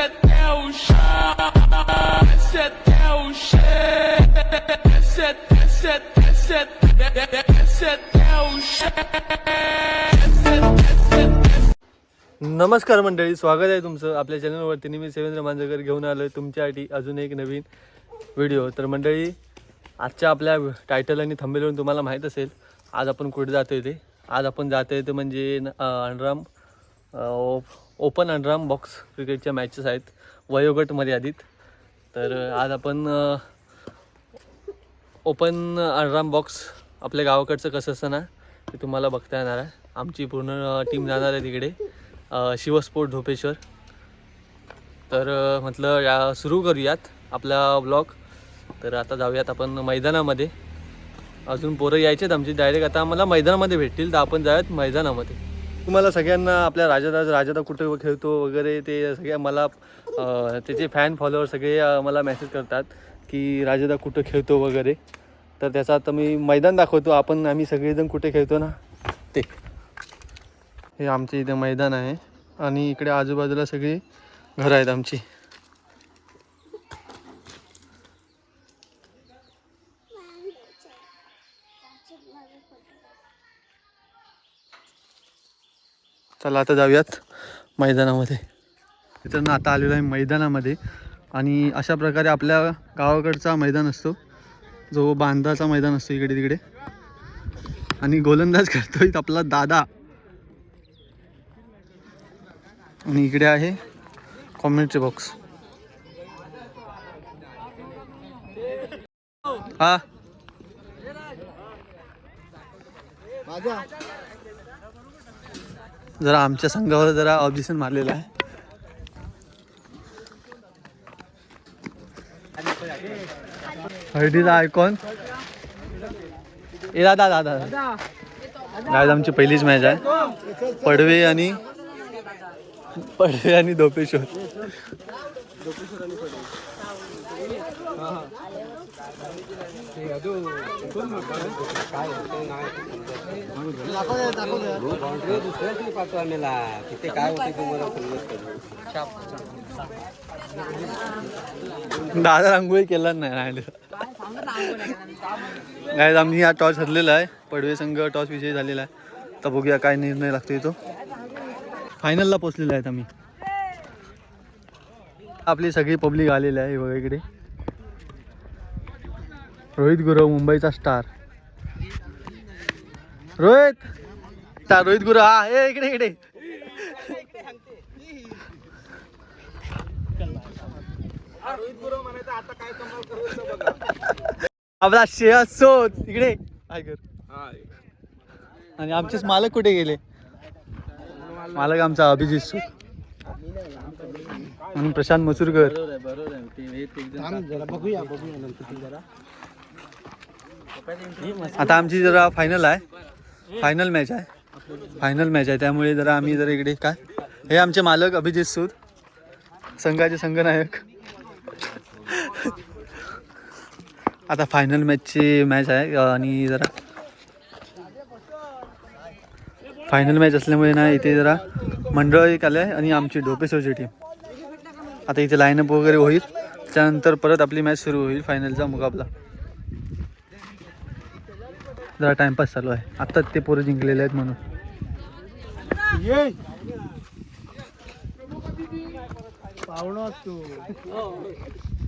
até o chão, desce até o chão, desce, desce, desce, desce até o chão, नमस्कार मंडळी स्वागत आहे तुमचं आपल्या चॅनलवरती. मी सेवेंद्र मांजरकर घेऊन आलो आहे तुमच्यासाठी अजून एक नवीन व्हिडिओ. तर मंडळी आजच्या आपल्या टायटल आणि थंबेलवरून तुम्हाला माहीत असेल आज आपण कुठे जातो आहे ते? आज आपण जातो आहे ते म्हणजे अंडराम अनराम ओपन अनराम बॉक्स क्रिकेटच्या मॅचेस आहेत. वयोगट मर्यादित. तर आज आपण ओपन अंडराम बॉक्स आपल्या गावाकडचं कसं असतं ना ते तुम्हाला बघता येणार आहे. आमची पूर्ण टीम जाणार आहे तिकडे शिवस्पोर्ट झोपेश्वर तर म्हटलं या सुरू करूयात आपला ब्लॉग तर आता जाऊयात आपण मैदानामध्ये. अजून पोरं यायचेत आमची. डायरेक्ट आता आम्हाला मैदानामध्ये भेटतील तर आपण जाऊयात मैदानामध्ये. तुम्हाला सगळ्यांना आपल्या राजादा राजादा कुठे खेळतो वगैरे ते सगळ्या मला त्याचे फॅन फॉलोअर सगळे मला मेसेज करतात की राजादा कुठं खेळतो वगैरे. तर त्याचा आता मी मैदान दाखवतो. आपण आम्ही सगळेजण कुठे खेळतो ना? ते. हे आमचे इथे मैदान आहे. आणि इकडे आजूबाजूला सगळी घरं आहेत आमची. चला आता जाऊयात मैदानामध्ये. मित्रांनो आता आलेलो आहे मैदानामध्ये. आणि अशा प्रकारे आपल्या गावाकडचा मैदान असतो. जो बांधाचा मैदान असतो इकडे तिकडे. आणि गोलंदाज करतोय आपला दादा. आणि इकडे आहे कॉमेंट्री बॉक्स. हा. जरा आमच्या संघावर जरा ऑब्जेक्शन मारलेलं आहे. हळदीचा आयकॉन ए दादा दादा. आज आमची पहिलीच मॅच आहे. पडवे आणि पडवे आणि धोपेश्वर दादा रांगोळी केला नाही आम्ही हा टॉस हरलेला आहे. पडवे संघ टॉस विजयी झालेला आहे. तर बघूया काय निर्णय लागतोय तो फायनलला पोचलेला आहेत आम्ही. आपली सगळी पब्लिक आलेली आहे बघा इकडे. रोहित गुरव मुंबईचा स्टार रोहित! स्टार रोहित गुरव हा ए इकडे इकडे. आपला श्रेया सोच इकडे. काय कर आणि आमचेच मालक कुठे गेले? मालक आमचा अभिजित सूत प्रशांत मसूरकर. आता आमची जरा फायनल आहे. फायनल मॅच आहे. फायनल मॅच आहे. त्यामुळे जरा आम्ही जरा इकडे काय? हे आमचे मालक अभिजित सूद. संघाचे संघनायक. आता फायनल मॅचची मॅच आहे. आणि जरा फायनल मॅच असल्यामुळे ना इथे जरा मंडळ एक आलं आहे आणि आमची ढोपेश्वरची टीम आता इथे लाईनअप वगैरे होईल. त्यानंतर परत आपली मॅच सुरू होईल फायनलचा मुकाबला. जरा टाइमपास चालू आहे. आत्ताच ते पोरं जिंकलेले आहेत म्हणून.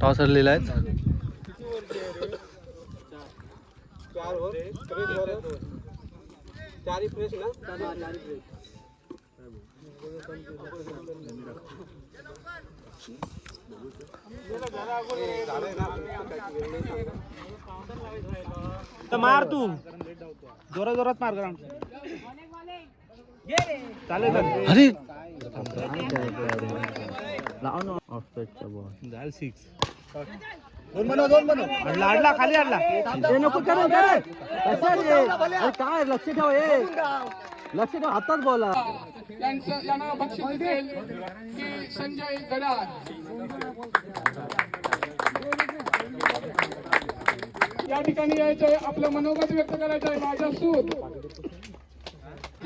टॉस हरलेला आहे मार तू। जोरात जोरात मार ग्राउंड चालेल चालेल अरे। झाल सिक्स दोन बनव दोन बनव. अडला अडला खाली अडला नको काय लक्ष ठेव हे. लक्ष ठेव हातात बोला यांचं यांना बक्षीस देईल की संजय गडाद या ठिकाणी यायचंय आपलं मनोगत व्यक्त करायचं आहे माझ्या सूत.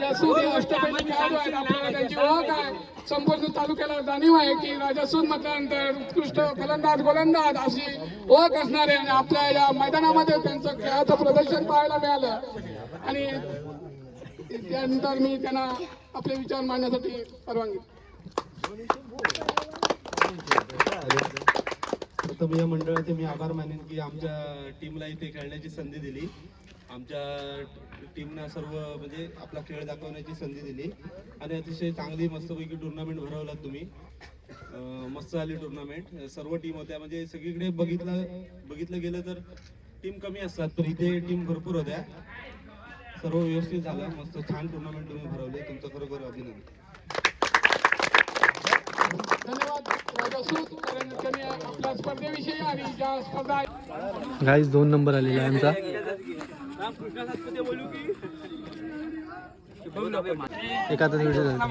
या सूत हे अष्टपैकी खेळाडू आहेत. आपल्याला त्यांची ओळख आहे. संपूर्ण तालुक्याला जाणीव आहे की राजा सूत म्हटल्यानंतर उत्कृष्ट फलंदाज गोलंदाज अशी ओळख असणारे आणि आपल्या या मैदानामध्ये त्यांचं खेळाचं प्रदर्शन पाहायला मिळालं. आणि त्यानंतर मी त्यांना आपले विचार मांडण्यासाठी परवानगी प्रथम या मंडळाचे मी आभार मानेन की आमच्या टीमला इथे खेळण्याची संधी दिली. आमच्या टीमना सर्व म्हणजे आपला खेळ दाखवण्याची संधी दिली. आणि अतिशय चांगली मस्तपैकी टुर्नामेंट भरवलात तुम्ही. मस्त झाली टुर्नामेंट सर्व टीम होत्या. म्हणजे सगळीकडे बघितलं बघितलं गेलं तर टीम कमी असतात पण इथे टीम भरपूर होत्या. सर्व व्यवस्थित झालं. मस्त छान टुर्नामेंट तुम्ही भरवले. तुमचं खरोखर अभिनंदन. धन्यवाद. राजा सूत कारण त्यांनी आपल्या स्पर्धेविषयी आणि ज्या स्पर्धा आहेत. गाईज दोन नंबर आलेला आहे आमचा. एका हातात व्हिडिओ झाला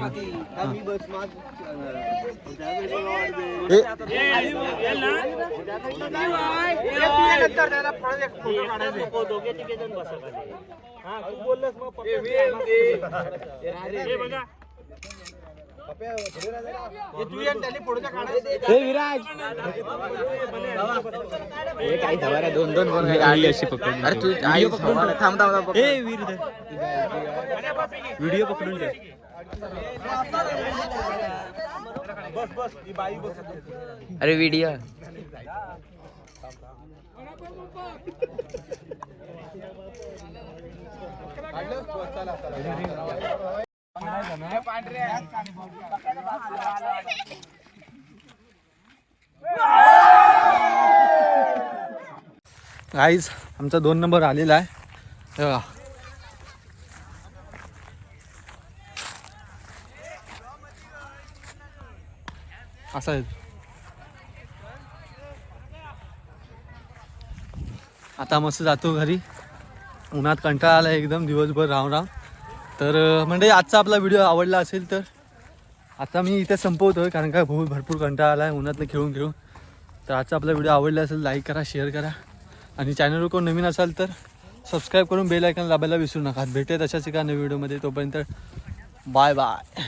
दोन दोन आली अशी पकडून अरे तू आई थांब थांब थांब व्हिडिओ पकडून ठेव. अरे व्हिडिओ आईज आमचा दोन नंबर आलेला आहे. बघा. असा आहे. आता मस्त जातो घरी. उन्हात कंटाळा आला एकदम दिवसभर राहून राहून तर म्हणजे आजचा आपला व्हिडिओ आवडला असेल तर आता मी इथे संपवतोय कारण काय भू भरपूर कंटाळा आला आहे उन्हातनं खेळून खेळून. तर आजचा आपला व्हिडिओ आवडला असेल लाईक करा शेअर करा. आणि चॅनलवर कोण नवीन असाल तर सबस्क्राईब करून बेल आयकन दाबायला विसरू नका. भेटेल अशाच एका नवीन व्हिडिओमध्ये तोपर्यंत बाय बाय